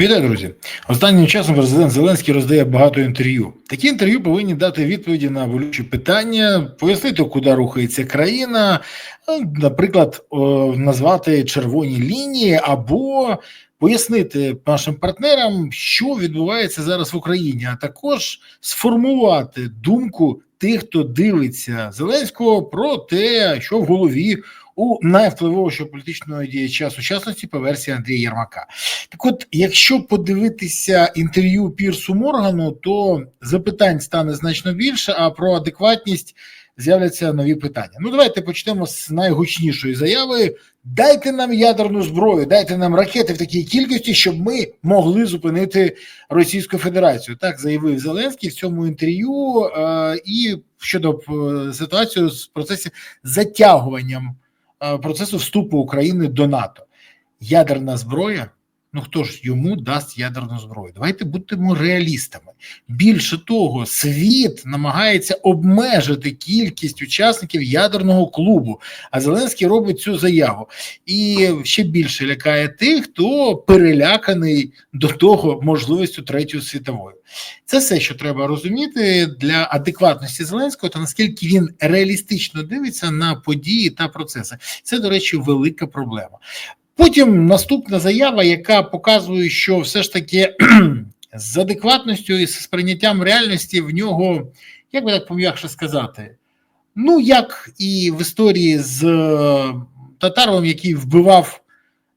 Вітаю, друзі. Останнім часом президент Зеленський роздає багато інтерв'ю. Такі інтерв'ю повинні дати відповіді на болючі питання, пояснити, куди рухається країна, ну, наприклад, назвати червоні лінії або пояснити нашим партнерам, що відбувається зараз в Україні, а також сформувати думку тих, хто дивиться Зеленського про те, що в голові у найвпливовішого політичного діяча сучасності по версії Андрія Єрмака. Так, от, якщо подивитися інтерв'ю Пірсу Моргану, то запитань стане значно більше, а про адекватність з'являться нові питання. Ну, давайте почнемо з найгучнішої заяви: дайте нам ядерну зброю, дайте нам ракети в такій кількості, щоб ми могли зупинити Російську Федерацію. Так заявив Зеленський в цьому інтерв'ю е, і щодо е, ситуації з процесі затягуванням процесу вступу України до НАТО. Ядерна зброя. Ну хто ж йому дасть ядерну зброю? Давайте будемо реалістами. Більше того, світ намагається обмежити кількість учасників ядерного клубу. А Зеленський робить цю заяву. І ще більше лякає тих, хто переляканий до того можливістю третьої світової. Це все, що треба розуміти для адекватності Зеленського, та наскільки він реалістично дивиться на події та процеси. Це, до речі, велика проблема. Потім наступна заява, яка показує, що все ж таки з адекватністю і з сприйняттям реальності в нього, як би так пом'якше сказати, ну як і в історії з Татаром, Татаровим, який вбивав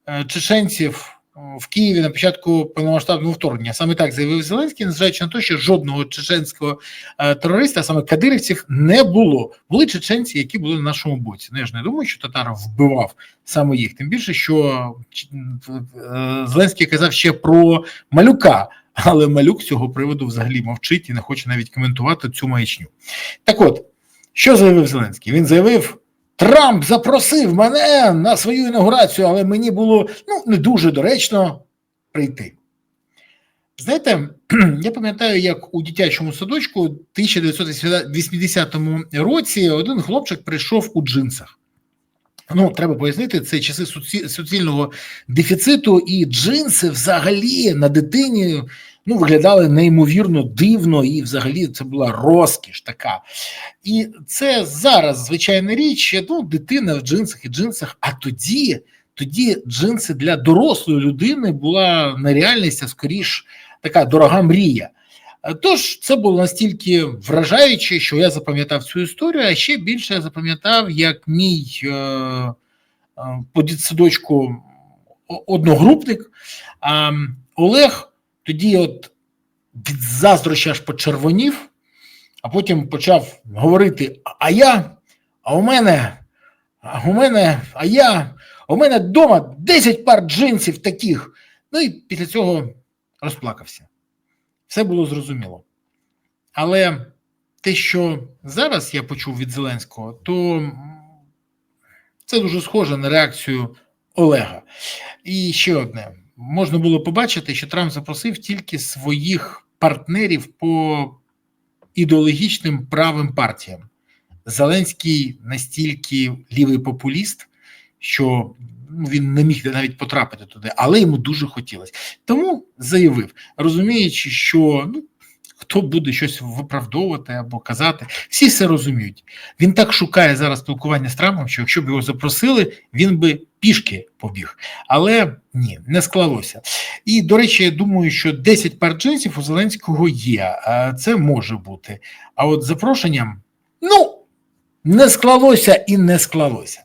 е, чеченців в Києві на початку повномасштабного вторгнення. Саме так заявив Зеленський, незважаючи на те, що жодного чеченського е, терориста, а саме кадирівців, не було. Були чеченці, які були на нашому боці. Ну, я ж не думаю, що Татаров вбивав саме їх. Тим більше, що е, Зеленський казав ще про малюка. Але малюк з цього приводу взагалі мовчить і не хоче навіть коментувати цю маячню. Так от, що заявив Зеленський? Він заявив: Трамп запросив мене на свою інаугурацію, але мені було ну, не дуже доречно прийти. Знаєте, я пам'ятаю, як у дитячому садочку у 1980 році один хлопчик прийшов у джинсах. Ну, треба пояснити, це часи суцільного дефіциту, і джинси взагалі на дитині ну, виглядали неймовірно дивно, і взагалі це була розкіш така. І це зараз звичайна річ, ну, дитина в джинсах і джинсах, а тоді, тоді джинси для дорослої людини була нереальність, а скоріш така дорога мрія. Тож це було настільки вражаюче, що я запам'ятав цю історію, а ще більше я запам'ятав, як мій е, е, по дитсадочку одногрупник е, Олег тоді от від заздроща аж почервонів, а потім почав говорити: А я, а у мене, а у мене, а я, у мене вдома 10 пар джинсів таких. Ну і після цього розплакався. Все було зрозуміло. Але те, що зараз я почув від Зеленського, то це дуже схоже на реакцію Олега. І ще одне: можна було побачити, що Трамп запросив тільки своїх партнерів по ідеологічним правим партіям. Зеленський настільки лівий популіст, що ну, він не міг навіть потрапити туди, але йому дуже хотілося. Тому заявив, розуміючи, що ну, хто буде щось виправдовувати або казати, всі все розуміють. Він так шукає зараз спілкування з Трампом, що якщо б його запросили, він би пішки побіг. Але ні, не склалося. І, до речі, я думаю, що 10 пар джинсів у Зеленського є. Це може бути. А от запрошенням, ну, не склалося і не склалося.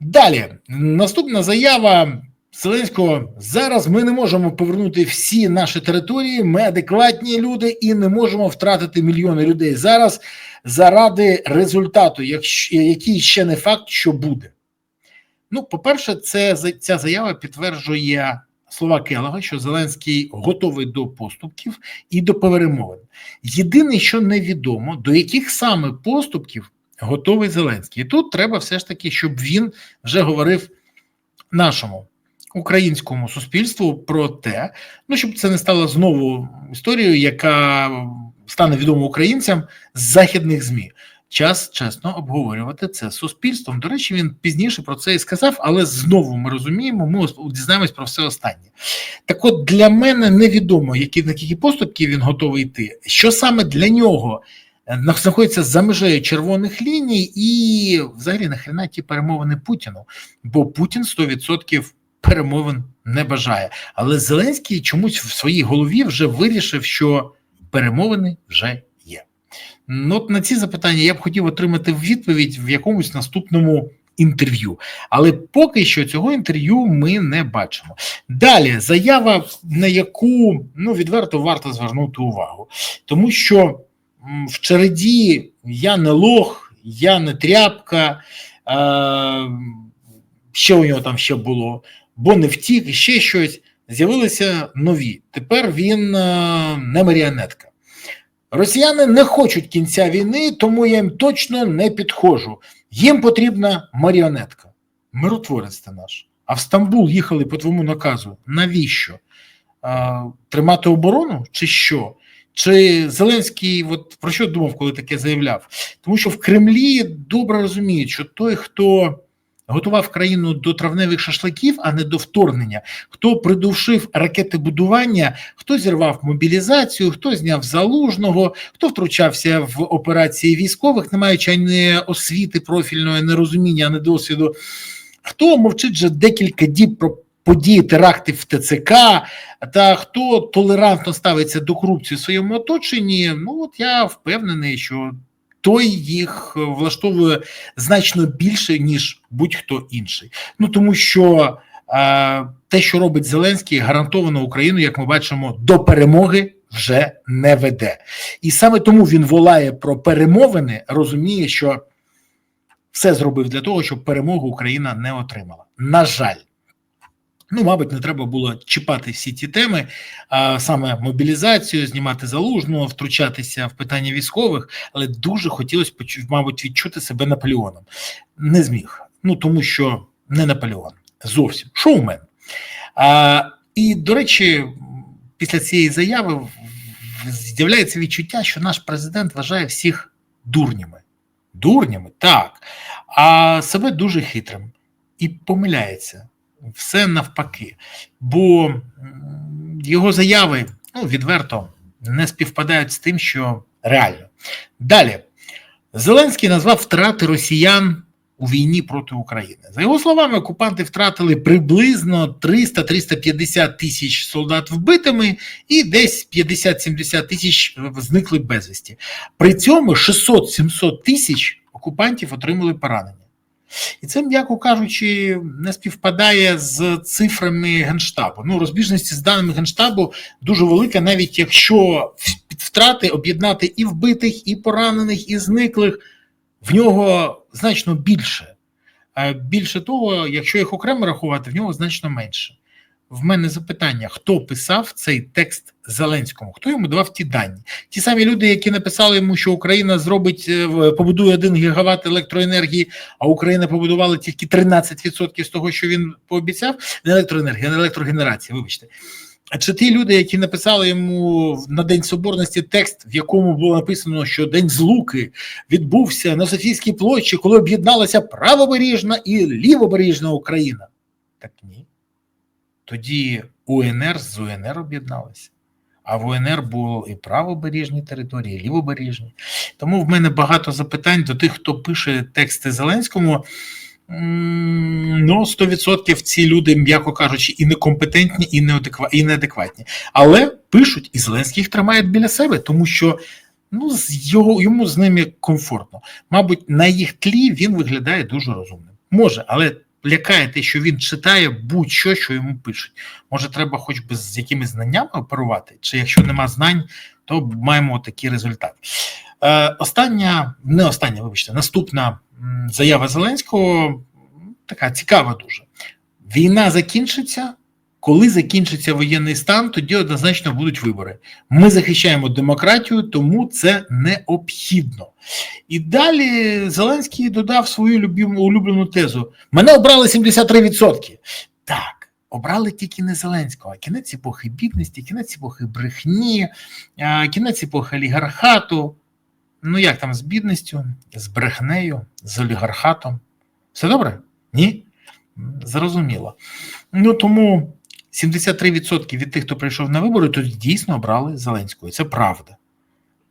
Далі, наступна заява Зеленського. Зараз ми не можемо повернути всі наші території. Ми адекватні люди і не можемо втратити мільйони людей зараз заради результату, який ще не факт, що буде. Ну, по-перше, це ця заява підтверджує слова Келога, що Зеленський готовий до поступків і до перемовин. Єдине, що невідомо, до яких саме поступків готовий Зеленський. І тут треба все ж таки, щоб він вже говорив нашому українському суспільству про те, ну щоб це не стало знову історією, яка стане відома українцям з західних змі. Час чесно обговорювати це з суспільством. До речі, він пізніше про це і сказав, але знову ми розуміємо, ми дізнаємось про все останнє. Так, от для мене невідомо, які на які поступки він готовий йти, що саме для нього е, знаходиться за межею червоних ліній, і взагалі нахрена ті перемовини Путіну, бо Путін 100% перемовин не бажає. Але Зеленський чомусь в своїй голові вже вирішив, що перемовини вже є. Ну, от на ці запитання я б хотів отримати відповідь в якомусь наступному інтерв'ю. Але поки що цього інтерв'ю ми не бачимо. Далі заява, на яку ну відверто варто звернути увагу, тому що в череді я не лох, я не тряпка. Е, що у нього там ще було? Бо не втік, і ще щось. З'явилися нові. Тепер він е, не маріонетка. Росіяни не хочуть кінця війни, тому я їм точно не підходжу. Їм потрібна маріонетка. Миротворець ти наш. А в Стамбул їхали по твоєму наказу. Навіщо? А, Тримати оборону чи що? Чи Зеленський от про що думав, коли таке заявляв? Тому що в Кремлі добре розуміють, що той, хто готував країну до травневих шашликів, а не до вторгнення. Хто придушив ракети будування, хто зірвав мобілізацію, хто зняв залужного, хто втручався в операції військових, не маючи ані освіти профільної, не розуміння, ані досвіду. Хто мовчить вже декілька діб про події теракти в ТЦК, та хто толерантно ставиться до корупції в своєму оточенні? Ну от я впевнений, що той їх е, влаштовує значно більше, ніж будь-хто інший. Ну тому що е, те, що робить Зеленський, гарантовано Україну, як ми бачимо, до перемоги вже не веде. І саме тому він волає про перемовини, розуміє, що все зробив для того, щоб перемогу Україна не отримала. На жаль. Ну, мабуть, не треба було чіпати всі ті теми, а саме мобілізацію, знімати залужного, втручатися в питання військових, але дуже хотілося мабуть, відчути себе Наполеоном. Не зміг. Ну тому що не Наполеон. Зовсім шоумен. А, І, до речі, після цієї заяви з'являється відчуття, що наш президент вважає всіх дурнями. Дурнями, так, а себе дуже хитрим і помиляється все навпаки, бо його заяви ну, відверто не співпадають з тим, що реально. Далі, Зеленський назвав втрати росіян у війні проти України. За його словами, окупанти втратили приблизно 300-350 тисяч солдат вбитими і десь 50-70 тисяч зникли безвісті. При цьому 600-700 тисяч окупантів отримали поранення. І це, м'яко кажучи, не співпадає з цифрами Генштабу. Ну, розбіжності з даними Генштабу дуже велика, навіть якщо втрати об'єднати і вбитих, і поранених, і зниклих, в нього значно більше. Більше того, якщо їх окремо рахувати, в нього значно менше в мене запитання: хто писав цей текст Зеленському? Хто йому давав ті дані? Ті самі люди, які написали йому, що Україна зробить е, побудує 1 гігават електроенергії, а Україна побудувала тільки 13% з того, що він пообіцяв, не електроенергія, не електрогенерація. Вибачте. А чи ті люди, які написали йому на День Соборності текст, в якому було написано, що День Злуки відбувся на Софійській площі, коли об'єдналася правобережна і лівобережна Україна? Так ні. Тоді УНР з УНР об'єдналися. А в УНР було і правобережні території, і лівобережні. Тому в мене багато запитань до тих, хто пише тексти Зеленському. Ну, 100% ці люди, м'яко кажучи, і некомпетентні, і неадекватні. Але пишуть, і Зеленський їх тримає біля себе, тому що ну, його, йому з ними комфортно. Мабуть, на їх тлі він виглядає дуже розумним. Може, але лякає те, що він читає будь-що, що йому пишуть. Може, треба хоч би з якимись знаннями оперувати, чи якщо нема знань, то маємо такий результат. Е, Остання, не остання, вибачте, наступна заява Зеленського така цікава дуже. Війна закінчиться. Коли закінчиться воєнний стан, тоді однозначно будуть вибори. Ми захищаємо демократію, тому це необхідно. І далі Зеленський додав свою любиму, улюблену тезу: мене обрали 73%. Так, обрали тільки не Зеленського, кінець епохи бідності, кінець епохи брехні, кінець епохи олігархату. Ну як там з бідністю, з брехнею, з олігархатом? Все добре? Ні? Зрозуміло. Ну тому 73% від тих, хто прийшов на вибори, то дійсно обрали Зеленського. Це правда.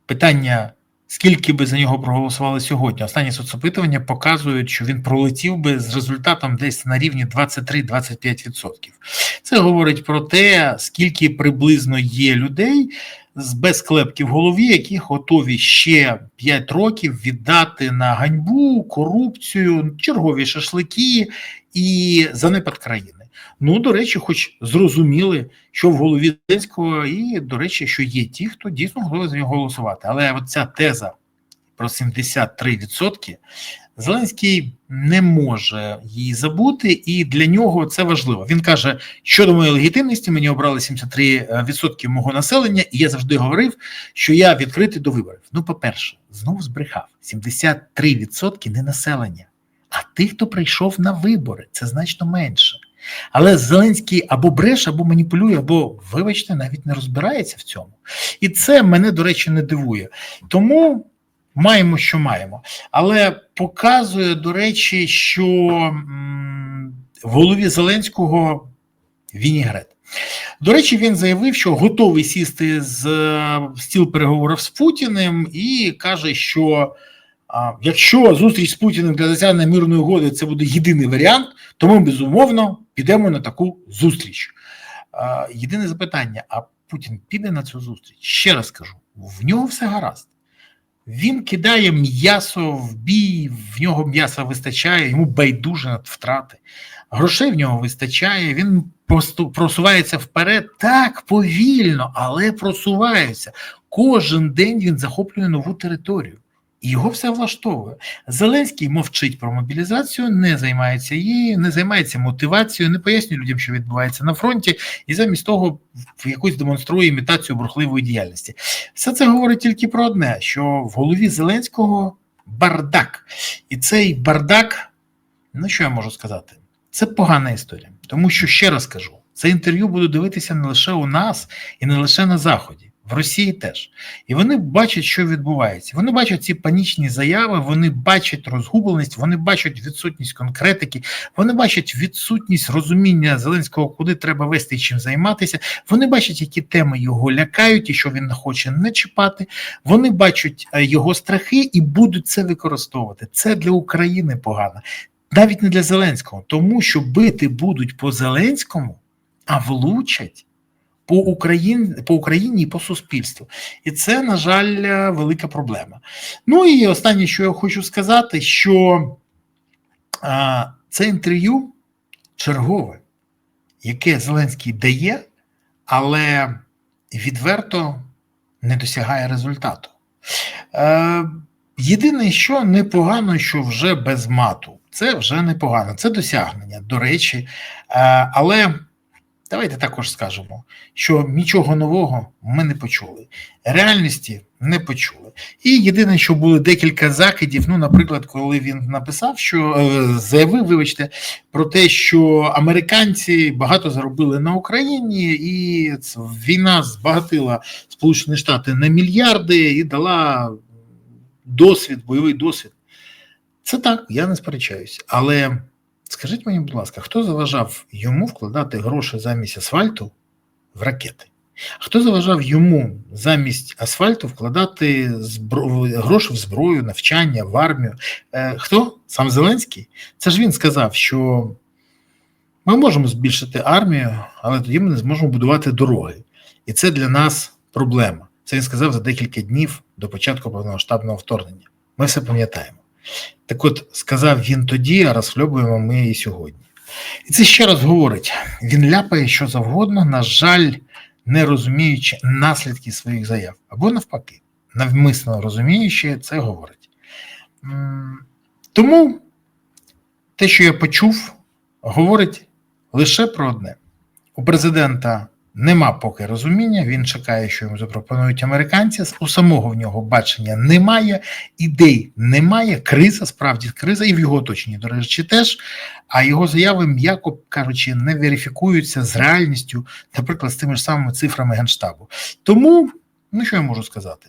Питання, скільки би за нього проголосували сьогодні? Останні соцопитування показують, що він пролетів би з результатом десь на рівні 23-25%. Це говорить про те, скільки приблизно є людей з без клепки в голові, які готові ще 5 років віддати на ганьбу, корупцію, чергові шашлики і занепад країни. Ну, до речі, хоч зрозуміли, що в голові Зеленського, і, до речі, що є ті, хто дійсно готовий за нього голосувати. Але от ця теза про 73% Зеленський не може її забути, і для нього це важливо. Він каже, щодо моєї легітимності, мені обрали 73% мого населення, і я завжди говорив, що я відкритий до виборів. Ну, по-перше, знову збрехав: 73% не населення, а тих, хто прийшов на вибори, це значно менше. Але Зеленський або бреше, або маніпулює, або, вибачте, навіть не розбирається в цьому. І це мене, до речі, не дивує. Тому маємо, що маємо. Але показує, до речі, що в голові Зеленського вінігрет. До речі, він заявив, що готовий сісти з стіл переговорів з Путіним і каже, що якщо зустріч з Путіним для досягнення мирної угоди це буде єдиний варіант, то ми безумовно підемо на таку зустріч. Єдине запитання: а Путін піде на цю зустріч? Ще раз кажу: в нього все гаразд. Він кидає м'ясо в бій, в нього м'яса вистачає, йому байдуже над втрати. Грошей в нього вистачає, він посту, просувається вперед так повільно, але просувається. Кожен день він захоплює нову територію. Його все влаштовує. Зеленський мовчить про мобілізацію, не займається її, не займається мотивацією, не пояснює людям, що відбувається на фронті, і замість того якусь демонструє імітацію бурхливої діяльності. Все це говорить тільки про одне: що в голові Зеленського бардак, і цей бардак, ну що я можу сказати, це погана історія. Тому що ще раз кажу: це інтерв'ю буду дивитися не лише у нас і не лише на Заході. В Росії теж. І вони бачать, що відбувається. Вони бачать ці панічні заяви, вони бачать розгубленість, вони бачать відсутність конкретики, вони бачать відсутність розуміння Зеленського, куди треба вести і чим займатися. Вони бачать, які теми його лякають і що він хоче не чіпати. Вони бачать його страхи і будуть це використовувати. Це для України погано, навіть не для Зеленського, тому що бити будуть по Зеленському, а влучать по Україні по Україні і по суспільству, і це на жаль велика проблема. Ну і останнє, що я хочу сказати, що а, це інтерв'ю чергове, яке Зеленський дає, але відверто не досягає результату. Е, Єдине, що непогано, що вже без мату, це вже непогано, це досягнення, до речі, е, але. Давайте також скажемо, що нічого нового ми не почули, реальності не почули. І єдине, що були декілька закидів. Ну, наприклад, коли він написав, що е, заявив, вибачте, про те, що американці багато заробили на Україні, і війна збагатила Сполучені Штати на мільярди і дала досвід, бойовий досвід. Це так, я не сперечаюся, але. Скажіть мені, будь ласка, хто заважав йому вкладати гроші замість асфальту в ракети? Хто заважав йому замість асфальту вкладати збро... гроші в зброю, навчання, в армію? Е, Хто? Сам Зеленський? Це ж він сказав, що ми можемо збільшити армію, але тоді ми не зможемо будувати дороги. І це для нас проблема. Це він сказав за декілька днів до початку повномасштабного вторгнення. Ми все пам'ятаємо. Так от сказав він тоді, а розхльобуємо ми і сьогодні. І це ще раз говорить: він ляпає що завгодно, на жаль, не розуміючи наслідки своїх заяв, або навпаки, навмисно розуміючи, це говорить. Тому те, що я почув, говорить лише про одне: у президента Нема поки розуміння, він чекає, що йому запропонують американці. У самого в нього бачення немає, ідей немає. Криза, справді криза, і в його оточенні, до речі, теж. А його заяви, м'яко кажучи, не верифікуються з реальністю, наприклад, з тими ж самими цифрами Генштабу. Тому, ну що я можу сказати?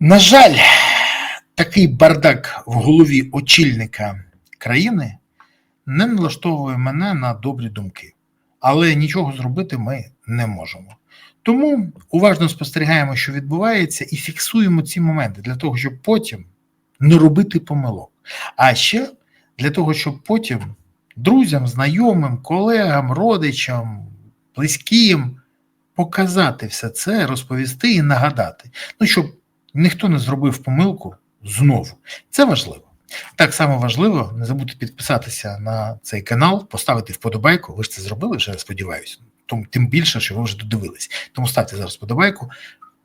На жаль, такий бардак в голові очільника країни не налаштовує мене на добрі думки, але нічого зробити ми не можемо. Тому уважно спостерігаємо, що відбувається, і фіксуємо ці моменти для того, щоб потім не робити помилок. А ще для того, щоб потім друзям, знайомим, колегам, родичам, близьким показати все це, розповісти і нагадати. Ну, щоб ніхто не зробив помилку знову. Це важливо. Так само важливо не забудьте підписатися на цей канал, поставити вподобайку. Ви ж це зробили вже, сподіваюся. Тому тим більше, що ви вже додивились. Тому ставте зараз вподобайку,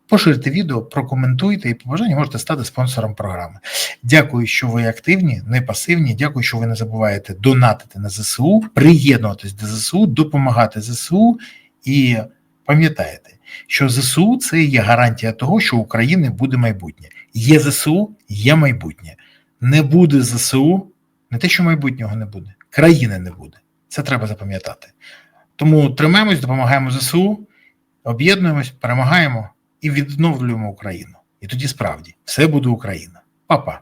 поширте відео, прокоментуйте і по бажанню можете стати спонсором програми. Дякую, що ви активні, не пасивні. Дякую, що ви не забуваєте донатити на ЗСУ, приєднуватись до ЗСУ, допомагати ЗСУ і пам'ятаєте, що ЗСУ це є гарантія того, що України буде майбутнє. Є ЗСУ, є майбутнє. Не буде ЗСУ, не те, що майбутнього не буде, країни не буде. Це треба запам'ятати. Тому тримаємось, допомагаємо ЗСУ, об'єднуємось, перемагаємо і відновлюємо Україну. І тоді справді все буде Україна. Па-па.